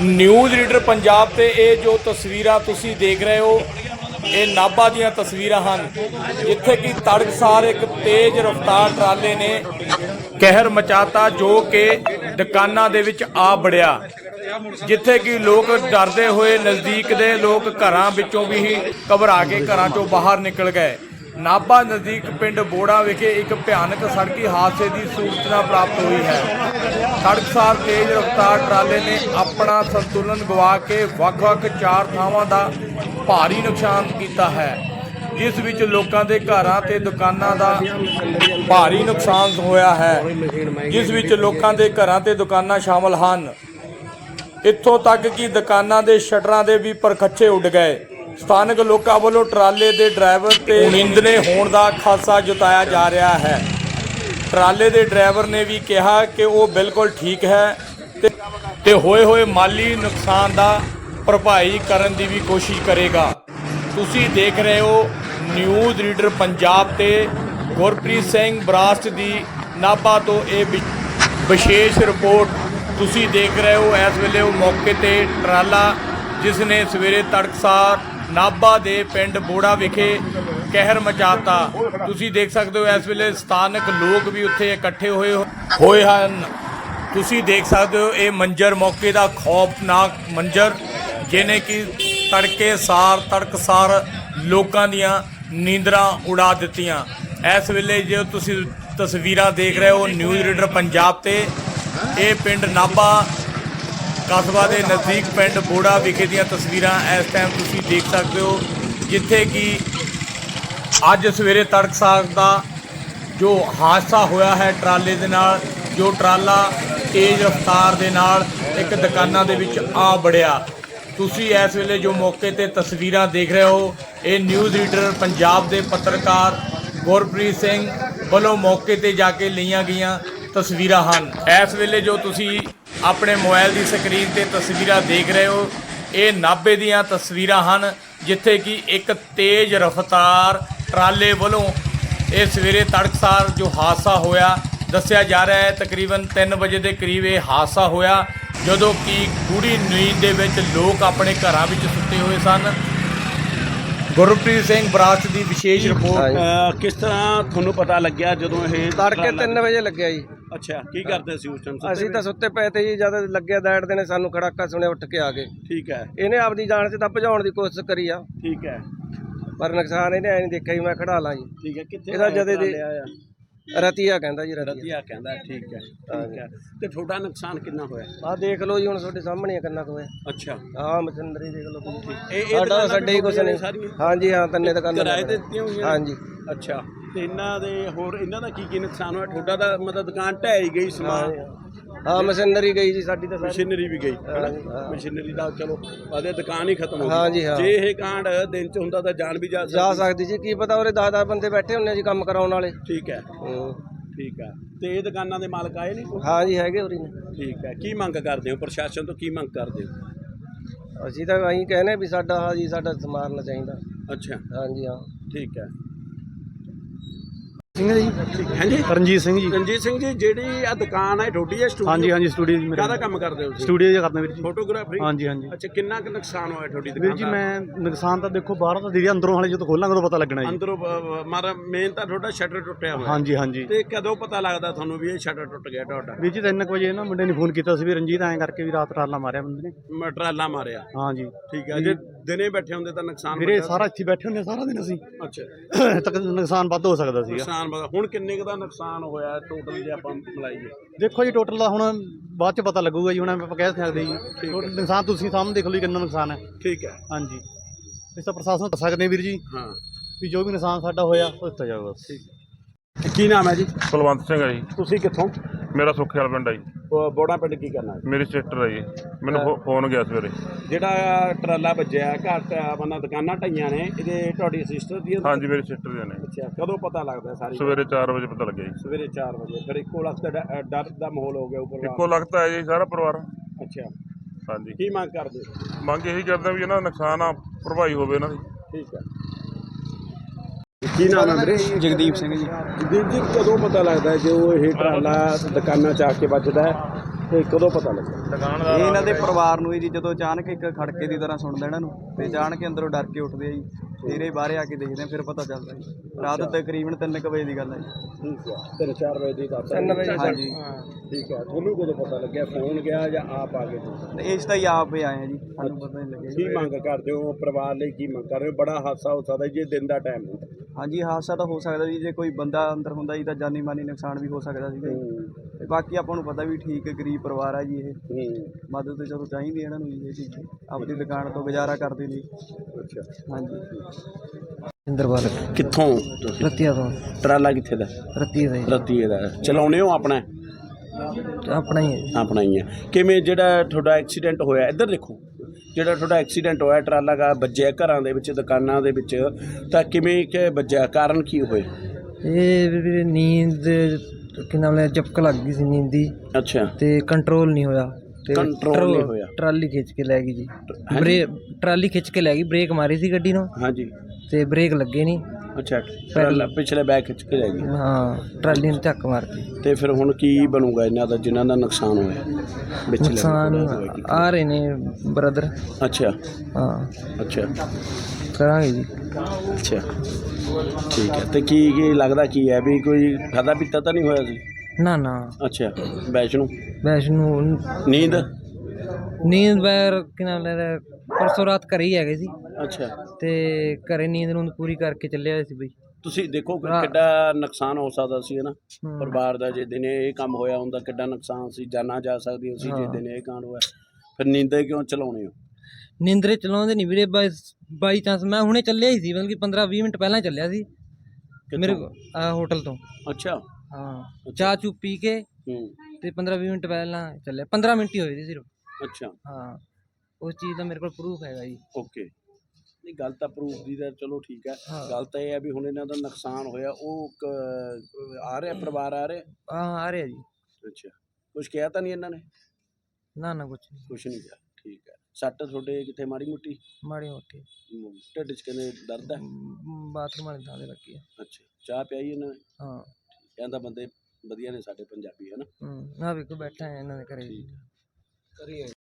News reader Punjab ਤੇ ਇਹ ਜੋ ਤਸਵੀਰਾਂ ਤੁਸੀਂ ਦੇਖ ਰਹੇ ਹੋ, ਇਹ ਨਾਭਾ ਦੀਆਂ ਤਸਵੀਰਾਂ ਹਨ, ਜਿੱਥੇ ਕਿ ਤੜਕਸਾਰ ਇੱਕ ਤੇਜ਼ ਰਫ਼ਤਾਰ ਟਰਾਲੇ ਨੇ ਕਹਿਰ ਮਚਾਤਾ ਜੋ ਕਿ ਦੁਕਾਨਾਂ ਦੇ ਵਿੱਚ ਆ ਬੜਿਆ ਜਿੱਥੇ ਕਿ ਲੋਕ ਡਰਦੇ ਹੋਏ ਨਜ਼ਦੀਕ ਦੇ ਲੋਕ ਘਰਾਂ ਵਿੱਚੋਂ ਵੀ ਹੀ ਘਬਰਾ ਕੇ ਘਰਾਂ ਚੋਂ ਬਾਹਰ ਨਿਕਲ ਗਏ। ਨਾਭਾ ਨਜ਼ਦੀਕ ਪਿੰਡ ਬੋੜਾ ਵਿਖੇ ਇੱਕ ਭਿਆਨਕ ਸੜਕੀ ਹਾਦਸੇ ਦੀ ਸੂਚਨਾ ਪ੍ਰਾਪਤ ਹੋਈ ਹੈ। ਸੜਕਸਾਰ ਤੇਜ਼ ਰਫ਼ਤਾਰ ਟਰਾਲੇ ਨੇ ਆਪਣਾ ਸੰਤੁਲਨ ਗਵਾ ਕੇ ਵੱਖ-ਵੱਖ ਚਾਰ ਥਾਵਾਂ ਦਾ ਭਾਰੀ ਨੁਕਸਾਨ ਕੀਤਾ ਹੈ, ਜਿਸ ਵਿੱਚ ਲੋਕਾਂ ਦੇ ਘਰਾਂ ਤੇ ਦੁਕਾਨਾਂ ਦਾ ਭਾਰੀ ਨੁਕਸਾਨ ਹੋਇਆ ਹੈ, ਜਿਸ ਵਿੱਚ ਲੋਕਾਂ ਦੇ ਘਰਾਂ ਤੇ ਦੁਕਾਨਾਂ ਸ਼ਾਮਲ ਹਨ। ਇੱਥੋਂ ਤੱਕ ਕਿ ਦੁਕਾਨਾਂ ਦੇ ਸ਼ਟਰਾਂ ਦੇ ਵੀ ਪਰਖੱਚੇ ਉੱਡ ਗਏ। ਸਥਾਨਕ ਲੋਕਾਂ ਵੱਲੋਂ ਟਰਾਲੇ ਦੇ ਡਰਾਈਵਰ ਤੇ ਨਿੰਦਨੇ ਹੋਣ ਦਾ ਖਾਸਾ ਜਤਾਇਆ ਜਾ ਰਿਹਾ ਹੈ। ਟਰਾਲੇ ਦੇ ਡਰਾਈਵਰ ਨੇ ਵੀ ਕਿਹਾ ਕਿ ਉਹ ਬਿਲਕੁਲ ਠੀਕ ਹੈ ਤੇ- ਤੇ ਹੋਏ ਹੋਏ ਮਾਲੀ ਨੁਕਸਾਨ ਦਾ ਭਰਪਾਈ ਕਰਨ ਦੀ ਵੀ ਕੋਸ਼ਿਸ਼ ਕਰੇਗਾ। ਤੁਸੀਂ ਦੇਖ ਰਹੇ ਹੋ ਨਿਊਜ਼ ਰੀਡਰ ਪੰਜਾਬ ਤੇ ਗੁਰਪ੍ਰੀਤ ਸਿੰਘ ਬਰਾਸਟ ਦੀ ਨਾਭਾ ਤੋਂ ਇਹ ਵਿਸ਼ੇਸ਼ ਰਿਪੋਰਟ ਤੁਸੀਂ ਦੇਖ ਰਹੇ ਹੋ। ਇਸ ਵੇਲੇ ਉਹ ਮੌਕੇ ਤੇ ਟਰਾਲਾ ਜਿਸ ਨੇ ਸਵੇਰੇ ਤੜਕਸਾਰ ਨਾਭਾ ਦੇ ਪਿੰਡ ਬੋੜਾ ਵਿਖੇ ਕਹਿਰ ਮਚਾਤਾ। ਤੁਸੀਂ ਦੇਖ ਸਕਦੇ ਹੋ ਇਸ ਵੇਲੇ ਸਥਾਨਕ ਲੋਕ ਵੀ ਉੱਥੇ ਇਕੱਠੇ ਹੋਏ ਹੋਏ ਹਨ। ਤੁਸੀਂ ਦੇਖ ਸਕਦੇ ਹੋ ਇਹ ਮੰਜ਼ਰ ਮੌਕੇ ਦਾ ਖੌਫਨਾਕ ਮੰਜ਼ਰ, ਜਿਹਨੇ ਕਿ ਤੜਕੇ ਸਾਰ ਤੜਕਸਾਰ ਲੋਕਾਂ ਦੀਆਂ ਨੀਂਦਰਾਂ ਉਡਾ ਦਿੱਤੀਆਂ। ਇਸ ਵੇਲੇ ਜੇ ਤੁਸੀਂ ਤਸਵੀਰਾਂ ਦੇਖ ਰਹੇ ਹੋ, ਨਿਊਜ਼ ਰੀਡਰ ਪੰਜਾਬ ਤੇ, ਇਹ ਪਿੰਡ ਨਾਭਾ ਕਸਬਾ ਦੇ ਨਜ਼ਦੀਕ ਪਿੰਡ ਬੋੜਾ ਵਿਖੇ ਦੀਆਂ ਤਸਵੀਰਾਂ ਇਸ ਟਾਈਮ ਤੁਸੀਂ ਦੇਖ ਸਕਦੇ ਹੋ, ਜਿੱਥੇ ਕਿ ਅੱਜ ਸਵੇਰੇ ਤੜਕਸਾਰ ਦਾ ਜੋ ਹਾਦਸਾ ਹੋਇਆ ਹੈ ਟਰਾਲੇ ਦੇ ਨਾਲ, ਜੋ ਟਰਾਲਾ ਤੇਜ਼ ਰਫ਼ਤਾਰ ਦੇ ਨਾਲ ਇੱਕ ਦੁਕਾਨਾਂ ਦੇ ਵਿੱਚ ਆ ਬੜਿਆ ਤੁਸੀਂ ਇਸ ਵੇਲੇ ਜੋ ਮੌਕੇ ਤੇ ਤਸਵੀਰਾਂ ਦੇਖ ਰਹੇ ਹੋ, ਇਹ ਨਿਊਜ਼ ਰੀਡਰ ਪੰਜਾਬ ਦੇ ਪੱਤਰਕਾਰ ਗੁਰਪ੍ਰੀਤ ਸਿੰਘ ਵੱਲੋਂ ਮੌਕੇ ਤੇ ਜਾ ਕੇ ਲਈਆਂ ਗਈਆਂ ਤਸਵੀਰਾਂ ਹਨ। ਇਸ ਵੇਲੇ ਜੋ ਤੁਸੀਂ ਆਪਣੇ ਮੋਬਾਈਲ ਦੀ ਸਕਰੀਨ ਤੇ ਤਸਵੀਰਾਂ ਦੇਖ ਰਹੇ ਹੋ। ਇਹ ਨਾਭੇ ਦੀਆਂ ਤਸਵੀਰਾਂ ਹਨ ਜਿੱਥੇ ਕਿ ਇੱਕ ਤੇਜ਼ ਰਫ਼ਤਾਰ ਟਰਾਲੇ ਵੱਲੋਂ ਇਹ ਸਵੇਰੇ ਤੜਕਸਾਰ ਜੋ ਹਾਦਸਾ ਹੋਇਆ ਦੱਸਿਆ ਜਾ ਰਿਹਾ ਹੈ ਤਕਰੀਬਨ 3 ਵਜੇ ਦੇ ਕਰੀਬ ਇਹ ਹਾਦਸਾ ਹੋਇਆ ਜਦੋਂ ਕਿ ਗੂੜੀ ਨੀਂਦ ਦੇ ਵਿੱਚ ਲੋਕ ਆਪਣੇ ਘਰਾਂ ਵਿੱਚ ਸੁੱਤੇ ਹੋਏ ਸਨ। ਗੁਰਪ੍ਰੀਤ ਸਿੰਘ ਬਰਾਸਟ ਦੀ ਵਿਸ਼ੇਸ਼ ਰਿਪੋਰਟ। ਕਿਸ ਤਰ੍ਹਾਂ ਤੁਹਾਨੂੰ ਪਤਾ ਲੱਗਿਆ ਜਦੋਂ ਇਹ ਤੜਕੇ 3 ਵਜੇ ਲੱਗਿਆ ਜੀ। ਅੱਛਾ ਕੀ ਕਰਦੇ ਸੀ ਉਸ ਟਾਈਮ ਅਸੀਂ ਤਾਂ ਸੁੱਤੇ ਪਏ ਤੇ ਜੀ ਜਦ ਲੱਗਿਆ ਦੈੜਦੇ ਨੇ ਸਾਨੂੰ ਖੜਾਕਾ ਸੁਣਿਆ ਉੱਠ ਕੇ ਆ ਗਏ। ਠੀਕ ਹੈ। ਇਹਨੇ ਆਪਦੀ ਜਾਨ 'ਚ ਤਾਂ ਭਜਾਉਣ ਦੀ ਕੋਸ਼ਿਸ਼ ਕਰੀ ਆ। ਠੀਕ ਹੈ। ਪਰ ਨੁਕਸਾਨ ਇਹਨੇ ਐ ਨਹੀਂ ਦੇਖਿਆ ਜੀ ਮੈਂ ਖੜਾ ਲਾਂ ਜੀ। ਠੀਕ ਹੈ ਕਿੱਥੇ ਇਹਦਾ ਜਦੇ ਦੇ- ਆ? ਰਤੀਆ ਕਹਿੰਦਾ ਜੀ ਰਤੀਆ। ਕਹਿੰਦਾ ਠੀਕ ਹੈ ਠੀਕ ਹੈ। ਤੇ ਤੁਹਾਡਾ ਨੁਕਸਾਨ ਕਿੰਨਾ ਹੋਇਆ? ਆਹ ਦੇਖ ਲਓ ਜੀ ਹੁਣ ਤੁਹਾਡੇ ਸਾਹਮਣੇ ਆ ਕਿੰਨਾ ਹੋਇਆ। ਅੱਛਾ। ਆਹ ਮਸ਼ੀਨਰੀ ਦੇਖ ਲਓ ਸਾਡਾ ਛੱਡੇ ਹੀ ਕੁਛ ਨਹੀਂ। ਹਾਂਜੀ ਹਾਂ ਤੰਨੇ ਦੁਕਾਨਾਂ ਕਿਰਾਏ ਤੇ। ਦਿੱਤੀਆਂ ਹੋਈਆਂ ਹਾਂਜੀ ਅੱਛਾ। ਤੇ ਇਹਨਾਂ ਦੇ ਹੋਰ ਇਹਨਾਂ ਦਾ ਕੀ ਕੀ ਨੁਕਸਾਨ ਹੋਇਆ? ਤੁਹਾਡਾ ਦਾ ਮਤਲਬ ਦੁਕਾਨ ਢਹਿ ਹੀ ਗਈ ਸਮਾਨ। ਹਾਂ ਮਸ਼ੀਨਰੀ ਗਈ ਜੀ ਸਾਡੀ ਤਾਂ ਸਾਰੀ। ਮਸ਼ੀਨਰੀ ਵੀ ਗਈ ਹਾਂ। ਮਸ਼ੀਨਰੀ ਦਾ ਚਲੋ ਆਦੇ ਦੁਕਾਨ ਹੀ ਖਤਮ ਹੋ ਹਾਂ। ਜੇ ਇਹ ਕਾਂਡ ਦਿਨ ਚ ਹੁੰਦਾ ਤਾਂ ਜਾਨ ਵੀ ਜਾ ਜਾ ਸਕਦੀ ਸਕਦੀ ਜੀ ਕੀ ਪਤਾ ਉਹਰੇ 10-10 ਬੰਦੇ ਬੈਠੇ ਹੁੰਨੇ ਜੀ ਕੰਮ ਕਰਾਉਣ ਵਾਲੇ। ਠੀਕ ਹੈ। ਹੂੰ। ਠੀਕ ਹੈ। ਤੇ ਇਹ ਦੁਕਾਨਾਂ ਦੇ ਮਾਲਕ ਆਏ ਨਹੀਂ? ਹਾਂ ਜੀ ਹੈਗੇ ਉਰੀ ਨੇ। ਠੀਕ ਹੈ। ਕੀ ਮੰਗ ਕਰਦੇ ਹੋ? ਪ੍ਰਸ਼ਾਸਨ ਤੋਂ ਕੀ ਮੰਗ ਕਰਦੇ ਹੋ? ਅਸੀਂ ਤਾਂ ਅਸੀਂ ਕਹਿੰਦੇ ਵੀ ਸਾਡਾ ਹਾਂ ਜੀ ਸਾਡਾ ਸਮਾਰਨਾ ਚਾਹੀਦਾ। ਅੱਛਾ। ਹਾਂਜੀ ਹਾਂ। ਠੀਕ ਹੈ। ਸਿੰਘ ਜੀ? ਹਾਂਜੀ? ਰਣਜੀਤ ਸਿੰਘ ਜੀ। ਰਣਜੀਤ ਸਿੰਘ ਜੀ ਜਿਹੜੀ ਆ ਦੁਕਾਨ ਹੈ ਤੁਹਾਡੀ ਹੈ ਸਟੂਡੀਓ ਹਾਂਜੀ ਹਾਂਜੀ ਸਟੂਡੀਓ ਜੀ ਮੇਰੇ ਕਾਹਦਾ ਕੰਮ ਕਰਦੇ ਹੋ ਤੁਸੀਂ? ਸਟੂਡੀਓ ਜੀ ਕਰਦਾ ਵੀਰ ਜੀ। ਫੋਟੋਗ੍ਰਾਫਰੀ ਹਾਂਜੀ ਹਾਂਜੀ। ਅੱਛਾ ਕਿੰਨਾ ਕੁ ਨੁਕਸਾਨ ਹੋਇਆ ਤੁਹਾਡੀ ਦੁਕਾਨ ਵੀਰ ਜੀ ਮੈਂ ਨੁਕਸਾਨ ਤਾਂ ਦੇਖੋ ਬਾਹਰੋਂ ਤਾਂ ਦੀਦੀ ਅੰਦਰੋਂ ਹਾਲੇ ਜਦੋਂ ਖੋਲਾਂਗੇ ਉਦੋਂ ਪਤਾ ਲੱਗਣਾ ਜੀ। ਅੰਦਰੋਂ ਮਾਰਾ ਮੇਨ ਤਾਂ ਤੁਹਾਡਾ ਸ਼ਟਰ ਟੁੱਟਿਆ ਹੋਇਆ। ਹਾਂਜੀ ਹਾਂਜੀ। ਤੇ ਕਦੋਂ ਪਤਾ ਲੱਗਦਾ ਤੁਹਾਨੂੰ ਵੀ ਇਹ ਸ਼ਟਰ ਟੁੱਟ ਗਿਆ ਤੁਹਾਡਾ? ਵੀਰ ਜੀ 3 ਵਜੇ ਨਾ ਮੁੰਡੇ ਨੇ ਫੋਨ ਕੀਤਾ ਸੀ ਵੀ ਰਣਜੀਤ ਐਂ ਕਰਕੇ ਵੀ ਰਾਤ ਟਰਾਲਾ ਮਾਰਿਆ ਬੰਦੇ ਨੇ। ਮਟਰਾਲਾ ਮਾਰਿਆ। ਹਾਂਜੀ। ਠੀਕ ਹੈ ਜੇ ਦਿਨੇ ਬੈਠੇ ਹੁੰਦੇ ਤਾਂ ਨੁਕਸਾਨ ਵੀਰੇ ਵੱਡਾ- ਸਾਰਾ ਇੱਥੇ ਬੈਠੇ ਹੁੰਦੇ ਸਾਰਾ ਦਿਨ ਅਸੀਂ। ਅੱਛਾ। ਤੱਕ ਨੁਕਸਾਨ ਵੱਧ ਹੋ ਸਕਦਾ ਸੀਗਾ। ਨੁਕਸਾਨ ਵੱਡਾ। ਹੁਣ ਕਿੰਨੇ ਕੁ ਦਾ ਨੁਕਸਾਨ ਹੋਇਆ ਟੋਟਲ ਜੇ ਆਪਾਂ ਮਿਲਾਈਏ? ਦੇਖੋ ਜੀ ਟੋਟਲ ਦਾ ਹੁਣ ਬਾਅਦ ਚ ਪਤਾ ਲੱਗੂਗਾ ਜੀ ਹੁਣ ਆਪਾਂ ਕਹਿ ਸਕਦੇ ਜੀ। ਟੋਟਲ ਨੁਕਸਾਨ ਤੁਸੀਂ ਸਾਹਮਣੇ ਦੇਖ ਲਓ ਜੀ ਕਿੰਨਾ ਨੁਕਸਾਨ ਹੈ। ਠੀਕ ਹੈ। ਹਾਂਜੀ। ਇਸ ਤਾਂ ਪ੍ਰਸ਼ਾਸਨ ਨੂੰ ਦੱਸ ਸਕਦੇ ਹਾਂ ਵੀਰ ਜੀ ਹਾਂ। ਵੀ ਜੋ ਵੀ ਨੁਕਸਾਨ ਸਾਡਾ ਹੋਇਆ ਉਹ ਦਿੱਤਾ ਜਾਊਗਾ। ਕੀ ਨਾਮ ਹੈ ਜੀ? ਕੁਲਵੰਤ ਸਿੰਘ ਹੈ ਜੀ। ਤੁਸੀਂ ਕਿੱਥੋਂ? ਮੇਰਾ ਸੁੱਖੇ ਵਾਲਾ ਪਿੰਡ ਹੈ ਜੀ। ਬ- ਬੋੜਾ ਪਿੰਡ ਕੀ ਕਰਨਾ ਹੈ? ਮੇਰੀ ਸਿਸਟਰ ਹੈ ਜੀ। ਮੈਨੂੰ ਫੋ- ਫੋਨ ਗਿਆ ਸਵੇਰੇ। ਜਿਹੜਾ ਟਰਾਲਾ ਵੱਜਿਆ ਘਰ ਆਪਣਾ ਦੁਕਾਨਾਂ ਢਾਈਆਂ ਨੇ ਇਹਦੇ ਤੁਹਾਡੀ ਸਿਸਟਰ ਦੀ ਹਾਂਜੀ ਮੇਰੀ ਸਿਸਟਰ ਦੇ ਨੇ। ਅੱਛਾ ਕਦੋਂ ਪਤਾ ਲੱਗਦਾ ਸਾਰੀ ਸਵੇਰੇ 4 ਵਜੇ ਪਤਾ ਲੱਗਿਆ ਜੀ। ਸਵੇਰੇ 4 ਵਜੇ ਫਿਰ ਇੱਕੋ ਲਖਤ ਡਰ ਦਾ ਮਾਹੌਲ ਹੋ ਗਿਆ ਉੱਪਰ ਇੱਕੋ ਲੱਗਦਾ ਹੈ ਜੀ ਸਾਰਾ ਪਰਿਵਾਰ। ਅੱਛਾ। ਹਾਂਜੀ। ਕੀ ਮੰਗ ਕਰਦੇ? ਮੰਗ ਇਹੀ ਕਰਦਾ ਵੀ ਇਹਨਾਂ ਦਾ ਨੁਕਸਾਨ ਆ ਭਰਪਾਈ ਹੋਵੇ ਇਹਨਾਂ ਦੀ। ਠੀਕ ਹੈ। ਕੀ ਨਾਮ ਹੈ ਵੀਰੇ? ਜਗਦੀਪ ਸਿੰਘ ਜੀ। ਜਗਦੀਪ ਜੀ ਕਦੋਂ ਪਤਾ ਲੱਗਦਾ ਹੈ ਜੋ ਇਹ ਟਰਾਲਾ ਦੁਕਾਨਾਂ ਚ ਆ ਕੇ ਵੱਜਦਾ ਹੈ ਤੇ ਕਦੋਂ ਪਤਾ ਲੱਗਾ ਦੁਕਾਨਦਾਰ ਇਹ ਇਹਨਾਂ ਦੇ ਪਰਿਵਾਰ ਨੂੰ ਹੀ ਜੀ ਜਦੋਂ ਅਚਾਨਕ ਇੱਕ ਖੜਕੇ ਦੀ ਤਰ੍ਹਾਂ ਸੁਣਦਾ ਇਹਨਾਂ ਨੂੰ ਤੇ ਅਚਾਨਕ ਅੰਦਰੋਂ ਡਰ ਕੇ ਉੱਠਦੇ ਆ ਜੀ। ਇਹ ਬਾਹਰ ਆ ਕੇ ਦੇਖਦੇ ਆ ਫਿਰ ਪਤਾ ਚੱਲਦਾ ਜੀ। ਰਾਤ ਤਕਰੀਬਨ 3 ਵਜੇ ਦੀ ਗੱਲ ਹੈ ਜੀ। ਠੀਕ ਹੈ ਤਿੰਨ ਚਾਰ ਵਜੇ ਦੀ ਦੱਸ 3 ਵਜੇ ਹਾਂਜੀ। ਠੀਕ ਹੈ ਤੁਹਾਨੂੰ ਕਦੋਂ ਪਤਾ ਲੱਗਿਆ? ਫੋਨ ਗਿਆ ਜਾਂ ਆਪ ਆ ਗਏ? ਤੁਸੀਂ? ਤੇ ਇਸ ਤਾਂ ਹੀ ਆਪ ਹੀ ਆਏ ਆ ਜੀ ਸਾਨੂੰ ਪਤਾ ਨਹੀਂ ਲੱਗਿਆ ਕੀ ਮੰਗ ਕਰਦੇ ਹੋ? ਪਰਿਵਾਰ ਲਈ ਕੀ ਮੰਗ ਕਰ ਰਹੇ ਹੋ? ਬੜਾ ਹਾਦਸਾ ਹੋ ਸਕਦਾ ਜੇ ਦਿਨ ਦਾ ਟਾਈਮ ਹੁੰਦਾ। ਹਾਂਜੀ ਹਾਦਸਾ ਤਾਂ ਹੋ ਸਕਦਾ ਜੀ ਜੇ ਕੋਈ ਬੰਦਾ ਅੰਦਰ ਹੁੰਦਾ ਜੀ ਤਾਂ ਜਾਨੀ ਮਾਨੀ ਨੁਕਸਾਨ ਵੀ ਹੋ ਸਕਦਾ ਸੀਗਾ ਜੀ। ਤੇ ਬਾਕੀ ਆਪਾਂ ਨੂੰ ਪਤਾ ਵੀ ਠੀਕ ਗਰੀਬ ਪਰਿਵਾਰ ਆ ਜੀ ਇਹ। ਹੂੰ। ਮਦਦ ਤੇ ਚਲੋ ਚਾਹੀਦੀ ਇਹਨਾਂ ਨੂੰ ਜੀ ਇਹ ਚੀਜ਼। ਆਪਣੀ ਦੁਕਾਨ ਤੋਂ ਗੁਜ਼ਾਰਾ ਕਰਦੇ ਨੇ। ਅੱਛਾ। ਹਾਂਜੀ। ਇੰਦਰਵਾਲ ਕਿੱਥੋਂ? ਰਤੀਆ ਤੋਂ। ਟਰਾਲਾ ਕਿੱਥੇ ਦਾ? ਰਤੀਆ ਦਾ ਰੱਤੀ ਦਾ। ਚਲਾਉਣੇ ਹੋ ਆਪਣਾ? ਆਪਣਾ ਹੀ ਹੈ ਆਪਣਾ ਹੀ ਹੈ। ਕਿਵੇਂ ਜਿਹੜਾ ਤੁਹਾਡਾ ਐਕਸੀਡੈਂਟ ਹੋਇਆ ਇੱਧਰ ਦੇਖੋ। ਜਿਹੜਾ ਤੁਹਾਡਾ ਐਕਸੀਡੈਂਟ ਹੋਇਆ ਟਰਾਲਾ ਦਾ ਵੱਜਿਆ ਘਰਾਂ ਦੇ ਵਿੱਚ ਦੁਕਾਨਾਂ ਦੇ ਵਿੱਚ ਤਾਂ ਕਿਵੇਂ ਕਿ ਵੱਜਿਆ? ਕਾਰਨ ਕੀ ਹੋਏ? ਇਹ ਵੀਰੇ ਨੀਂਦ ਕਿ ਨਾਮ ਲੈ ਝਪਕ ਲੱਗ ਗਈ ਸੀ ਨੀਂਦ ਦੀ। ਅੱਛਾ। ਤੇ ਕੰਟਰੋਲ ਨਹੀਂ ਹੋਇਆ। ਤੇ Control ਟਰੋ- ਨਹੀਂ ਹੋਇਆ। ਟਰਾਲੀ ਖਿੱਚ ਕੇ ਲੈ ਗਈ ਜੀ। ਬ੍ਰੇਕ ਟਰਾਲੀ ਖਿੱਚ ਕੇ ਲੈ ਗਈ ਬ੍ਰੇਕ ਮਾਰੀ ਸੀ ਗੱਡੀ ਨੂੰ। ਹਾਂਜੀ। ਤੇ ਬ੍ਰੇਕ ਲੱਗੇ ਨਹੀਂ। ਅੱਛਾ ਪਿਛਲੇ ਬੈਕ ਖਿੱਚ ਕੇ ਲੈ ਗਈ। ਹਾਂ ਟਰਾਲੀ ਨੂੰ ਧੱਕ ਮਾਰਤੀ। ਤੇ ਫਿਰ ਹੁਣ ਕੀ ਬਣੂਗਾ ਇਹਨਾਂ ਦਾ ਜਿਨ੍ਹਾਂ ਦਾ ਨੁਕਸਾਨ ਹੋਇਆ? ਵਿਚਲੇ ਨੁਕਸਾਨ ਆ ਰਹੇ ਨੇ ਬ੍ਰਦਰ ਅੱਛਾ। ਹਾਂ। ਅੱਛਾ। ਕਰਾਂਗੇ ਜੀ। ਅੱਛਾ। ਠੀਕ ਹੈ। ਤੇ ਕੀ ਕੀ ਲੱਗਦਾ ਕੀ ਹੈ ਵੀ ਕੋਈ ਖਾਦਾ ਪੀਤਾ ਤਾਂ ਨਹੀਂ ਹੋਇਆ ਸੀ? ਨਾ ਨਾ। ਅੱਛਾ। ਵੈਸ਼ਨੂੰ ਵੈਸ਼ਨੂੰ ਨੀਂਦ? ਨੀਂਦ ਬੈਰ ਕਿ ਨਾਮ ਲੈ ਪਰਸੋਂ ਰਾਤ ਘਰੇ ਹੀ ਹੈਗੇ ਸੀ। ਅੱਛਾ। ਤੇ ਘਰੇ ਨੀਂਦ ਨੂੰ ਪੂਰੀ ਕਰਕੇ ਚੱਲੇ ਆਏ ਸੀ ਬਈ। ਤੁਸੀਂ ਦੇਖੋ ਕਿ ਹਾਂ। ਕਿੱਡਾ ਨੁਕਸਾਨ ਹੋ ਸਕਦਾ ਸੀ ਨਾ ਹਮ। ਪਰਿਵਾਰ ਦਾ ਜੇ ਦਿਨੇ ਇਹ ਕੰਮ ਹੋਇਆ ਹੁੰਦਾ ਕਿੱਡਾ ਨੁਕਸਾਨ ਸੀ ਜਾਨਾਂ ਜਾ ਸਕਦੀਆਂ ਸੀ ਜੇ ਹਾਂ। ਦਿਨੇ ਇਹ ਕਾਂਡ ਹੋਇਆ। ਫਿਰ ਨੀਂਦੇ ਕਿਉਂ ਚਲਾਉਣੇ ਹੋ? ਨਿੰਦਰੇ ਚਲਾਉਂਦੇ ਨਹੀਂ ਵੀਰੇ ਬਾਈ ਬਾਈ ਚਾਂਸ ਮੈਂ ਹੁਣੇ ਚੱਲਿਆ ਹੀ ਸੀ ਮਤਲਬ ਕਿ 15 20 ਮਿੰਟ ਪਹਿਲਾਂ ਚੱਲਿਆ ਸੀ। ਮੇਰੇ ਕਿੱਥੋਂ? ਆ ਹੋਟਲ ਤੋਂ। ਅੱਛਾ। ਹਾਂ। ਚਾਹ ਚੂ ਪੀ ਕੇ ਹੂੰ। ਤੇ 15 20 ਮਿੰਟ ਪਹਿਲਾਂ ਚੱਲਿਆ। 15 ਮਿੰਟ ਹੀ ਹੋਏ ਸੀ ਸਿਰਫ। ਅੱਛਾ। ਹਾਂ ਉਸ ਚੀਜ਼ ਦਾ ਮੇਰੇ ਕੋਲ ਪ੍ਰੂਫ ਹੈਗਾ ਜੀ। ਓਕੇ ਨਹੀਂ ਗੱਲ ਤਾਂ ਪ੍ਰੂਫ ਦੀ ਤਾਂ ਚਲੋ ਠੀਕ ਹੈ। ਹਾਂ। ਗੱਲ ਤਾਂ ਇਹ ਹੈ ਵੀ ਹੁਣ ਇਹਨਾਂ ਦਾ ਨੁਕਸਾਨ ਹੋਇਆ ਉਹ ਕ- ਆ ਰਿਹਾ ਪਰਿਵਾਰ ਆ ਰਿਹਾ? ਹਾਂ ਆ ਰਿਹਾ ਜੀ। ਅੱਛਾ। ਕੁਝ ਕਿਹਾ ਤਾਂ ਨਹੀਂ ਇਹਨਾਂ ਨੇ? ਨਾ ਨਾ ਕੁਛ ਕੁਝ ਨਹੀਂ ਕਿਹਾ ਠੀਕ ਹੈ। ਸੱਟ ਤੁਹਾਡੇ ਕਿੱਥੇ ਮਾੜੀ ਮੁੱਟੀ? ਮਾੜੀ ਮੋਟੀ। ਮ, ਢਿੱਡ 'ਚ ਕਹਿੰਦੇ ਦਰਦ ਹੈ? ਮ, ਬਾਥਰੂਮ ਵਾਲੇ ਤੇ ਲੱਗੀ ਆ। ਅੱਛਾ ਚਾਹ ਪਿਆਈ ਇਹਨਾਂ ਨੇ? ਹਾਂ। ਕਹਿੰਦਾ ਬੰਦੇ ਵਧੀਆ ਨੇ ਸਾਡੇ ਪੰਜਾਬੀ ਹੈ ਨਾ? ਹੂੰ ਨਾ ਵੇਖੋ ਬੈਠਾ ਹੈ ਇਹਨਾਂ ਦੇ ਘਰੇ। ਠੀਕ ਹੈ। કરીએ